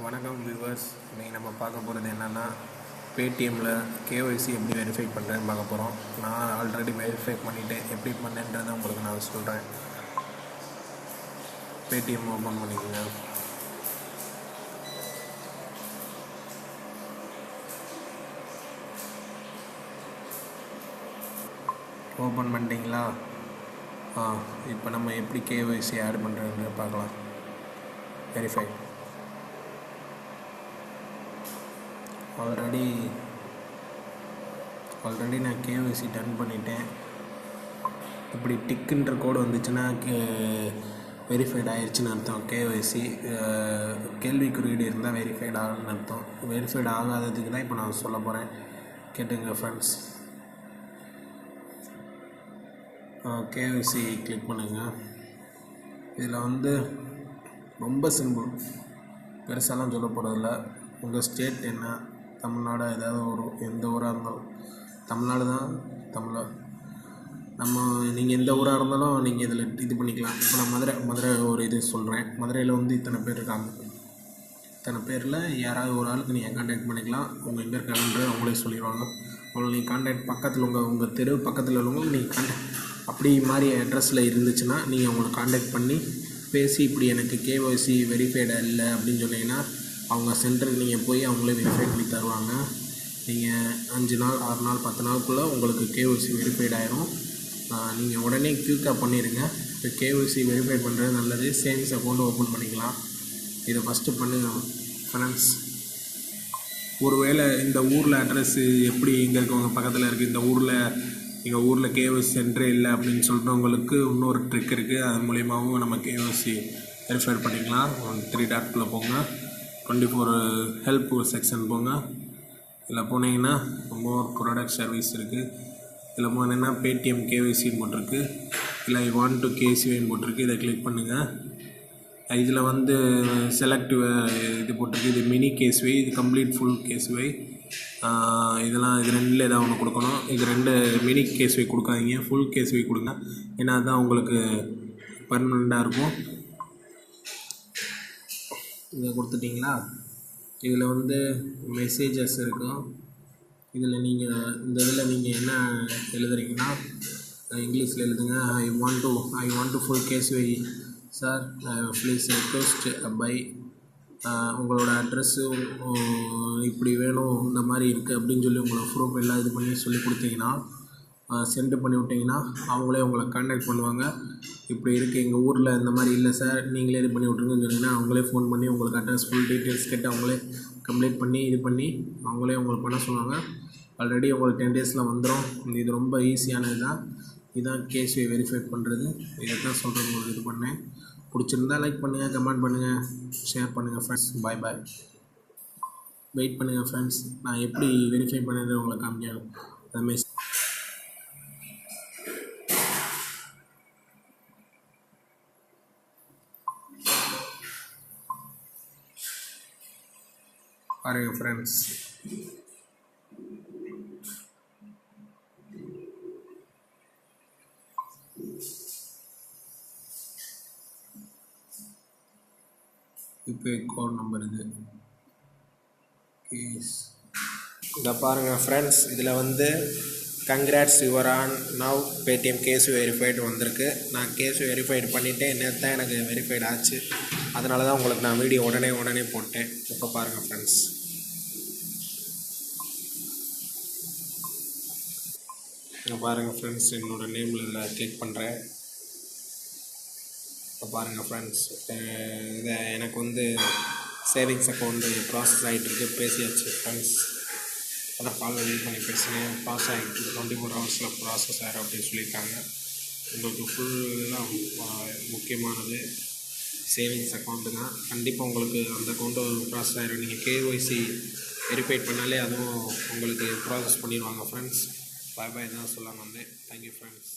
வணக்கம் வியூவர்ஸ் இன்றைக்கி நம்ம பார்க்க போகிறது என்னென்னா பேடிஎம்மில் கேஒய்சி எப்படி வெரிஃபை பண்ணுறேன்னு பார்க்க போகிறோம் நான் ஆல்ரெடி வெரிஃபை பண்ணிவிட்டேன் எப்படி பண்ணேன்றதை உங்களுக்கு நான் சொல்கிறேன் பேடிஎம் ஓப்பன் பண்ணிக்கோங்க. ஓப்பன் பண்ணிட்டீங்களா? ஆ இப்போ நம்ம எப்படி கேஒய்சி ஆட் பண்ணுறதுன்னு பார்க்கலாம். வெரிஃபை ஆல்ரெடி ஆல்ரெடி நான் கேஒய்சி டன் பண்ணிட்டேன். இப்படி டிக்குன்ற கோடு வந்துச்சுன்னா கே வெரிஃபைட் ஆயிடுச்சுன்னு அர்த்தம். கேஒய்சி கேள்வி குறியீடு இருந்தால் வெரிஃபைட் ஆகும்னு அர்த்தம். வெரிஃபைட் ஆகாததுக்கு தான் இப்போ நான் சொல்ல போகிறேன் கேட்டுங்க ஃப்ரெண்ட்ஸ் கேஒய்சி கிளிக் பண்ணுங்கள் இதில் வந்து ரொம்ப சிம்பிள் பெருசாலாம் சொல்ல போகிறதில்ல உங்கள் ஸ்டேட் என்ன? தமிழ்நாடு ஏதாவது ஒரு எந்த ஊராக இருந்தாலும். தமிழ்நாடு தான் தமிழ். நம்ம நீங்கள் எந்த ஊராக இருந்தாலும் நீங்கள் இதில் இது பண்ணிக்கலாம். இப்போ நான் மதுரை மதுரை ஒரு இது சொல்கிறேன் மதுரையில் வந்து இத்தனை பேர் இருக்காங்க. இத்தனை பேரில் யாராவது ஒரு ஆளுக்கு நீங்கள் காண்டாக்ட் பண்ணிக்கலாம். அவங்க எங்கே இருக்காங்கன்ற அவங்களே சொல்லிடுவாங்க. உங்களை நீங்கள் காண்டாக்ட் பக்கத்தில் உங்கள் உங்கள் தெரு பக்கத்தில் உள்ளவங்க நீங்கள் காண்டாக்ட் அப்படி மாதிரி அட்ரஸில் இருந்துச்சுன்னா நீங்கள் அவங்களை காண்டாக்ட் பண்ணி பேசி இப்படி எனக்கு கேஒய்சி வெரிஃபைடாக இல்லை அப்படின்னு சொன்னீங்கன்னா அவங்க சென்டருக்கு நீங்கள் போய் அவங்களே வெரிஃபை பண்ணி தருவாங்க. நீங்கள் அஞ்சு நாள் ஆறு நாள் பத்து நாளுக்குள்ளே உங்களுக்கு கேஒய்சி வெரிஃபைட் ஆயிரும். நீங்கள் உடனே க்யூக்காக பண்ணிடுங்க இப்போ கேஒய்சி வெரிஃபை பண்ணுறது நல்லது. சேவிங்ஸ் அக்கௌண்ட் ஓப்பன் பண்ணிக்கலாம். இதை ஃபஸ்ட்டு பண்ணுங்கள் ஃபினான்ஸ் ஒருவேளை இந்த ஊரில் அட்ரஸ்ஸு எப்படி எங்கே இருக்கவங்க பக்கத்தில் இருக்குது இந்த ஊரில் எங்கள் ஊரில் கேஒய்சி சென்டரே இல்லை அப்படின்னு சொல்கிறவங்களுக்கு இன்னொரு ட்ரிக் இருக்குது அது மூலியமாகவும் நம்ம கேஒய்சி வெரிஃபை பண்ணிக்கலாம். த்ரீ டாட்குள்ளே போங்க. டுவெண்ட்டி ஃபோர் ஹெல்ப் செக்ஷன் போங்க. இதில் போனீங்கன்னா ரொம்ப ப்ராடக்ட் சர்வீஸ் இருக்குது இதில் போனீங்கன்னா பேடிஎம் கேவிசின்னு போட்டிருக்கு. இல்லை ஐ வாண்ட் டு கேசிஐன்னு போட்டிருக்கு. இதை கிளிக் பண்ணுங்கள் இதில் வந்து செலக்ட் இது போட்டிருக்கு. இது மினி கேஸ்வை இது கம்ப்ளீட் ஃபுல் கேஸ்வை இதெல்லாம் இது ரெண்டில் ஏதாவது ஒன்று கொடுக்கணும். இது ரெண்டு மினி கேஸ்வை கொடுக்காதீங்க. ஃபுல் கேஸ்வை கொடுங்க. ஏன்னா அதுதான் உங்களுக்கு பர்மனெண்ட்டாக இருக்கும். இதை கொடுத்துட்டிங்களா? இதில் வந்து மெசேஜஸ் இருக்கும். இதில் நீங்கள் இந்த இதில் நீங்கள் என்ன எழுதுறீங்கன்னா இங்கிலீஷில் எழுதுங்க. I want to I want to full case why sir please request by உங்களோட அட்ரஸ்ஸு இப்படி வேணும் இந்த மாதிரி இருக்குது அப்படின்னு சொல்லி உங்களோட ப்ரூஃப் எல்லாம் இது பண்ணி சொல்லி கொடுத்தீங்கன்னா சென்ட் பண்ணி விட்டிங்கன்னா அவங்களே உங்களை கான்டாக்ட் பண்ணுவாங்க. இப்படி இருக்குது எங்கள் ஊரில் இந்த மாதிரி இல்லை சார் நீங்களே இது பண்ணி விட்ருங்கன்னு சொன்னீங்கன்னா அவங்களே ஃபோன் பண்ணி உங்களுக்கு அட்ரஸ் ஃபுல் டீட்டெயில்ஸ் கேட்டு அவங்களே கம்ப்ளீட் பண்ணி இது பண்ணி அவங்களே உங்களுக்கு பண்ண சொல்லுவாங்க. ஆல்ரெடி உங்களுக்கு டென் டேஸில் வந்துடும் இது ரொம்ப ஈஸியானது தான். இதுதான் கேஸ்வியை வெரிஃபை பண்ணுறது இதை தான் சொல்கிறது உங்களுக்கு இது பண்ணேன். பிடிச்சிருந்தா லைக் பண்ணுங்கள் கமெண்ட் பண்ணுங்கள் ஷேர் பண்ணுங்கள் ஃப்ரெண்ட்ஸ் பாய் பாய் வெயிட் பண்ணுங்கள் ஃப்ரெண்ட்ஸ் நான் எப்படி வெரிஃபை பண்ணுறது உங்களை காமிக்கணும் அதுமாரி பாருங்கள் ஃப்ரெண்ட்ஸ் இப்போ கோட் நம்பர் இது. கேஸ் இதை பாருங்கள் ஃப்ரெண்ட்ஸ் இதில் வந்து congrats your on now Paytm case verified வந்திருக்கு. நான் கேஸ் வெரிஃபைடு பண்ணிவிட்டேன் நேற்று தான் எனக்கு வெரிஃபைடு ஆச்சு. அதனால தான் உங்களுக்கு நான் வீடியோ உடனே உடனே போட்டேன். இப்போ பாருங்கள் ஃப்ரெண்ட்ஸ் இங்கே பாருங்கள் ஃப்ரெண்ட்ஸ் என்னோடய நேமில் இதில் கிளிக் பண்ணுறேன் இப்போ பாருங்கள் ஃப்ரெண்ட்ஸ் இதை எனக்கு வந்து சேவிங்ஸ் அக்கௌண்ட்டு ப்ராசஸ் ஆகிட்டுருக்கு பேசியாச்சு ஃப்ரெண்ட்ஸ் அதை கால் இது பண்ணி பேசினேன் பாஸ் ஆகிட்டு டுவெண்ட்டி ஃபோர் ஹவர்ஸில் ப்ராசஸ் ஆகிடும் அப்படின்னு சொல்லியிருக்காங்க. உங்களுக்கு ஃபுல்லாக முக்கியமானது. சேவிங்ஸ் அக்கௌண்ட்டு தான். கண்டிப்பாக உங்களுக்கு அந்த அக்கௌண்ட்டு ப்ராசஸ் ஆகிடும் நீங்கள் கேஒய்சி வெரிஃபைட் பண்ணாலே அதுவும் உங்களுக்கு ப்ராசஸ் பண்ணிடுவாங்க ஃப்ரெண்ட்ஸ் பாய் பாய் தான் சொல்லாமல் வந்தேன். Thank you friends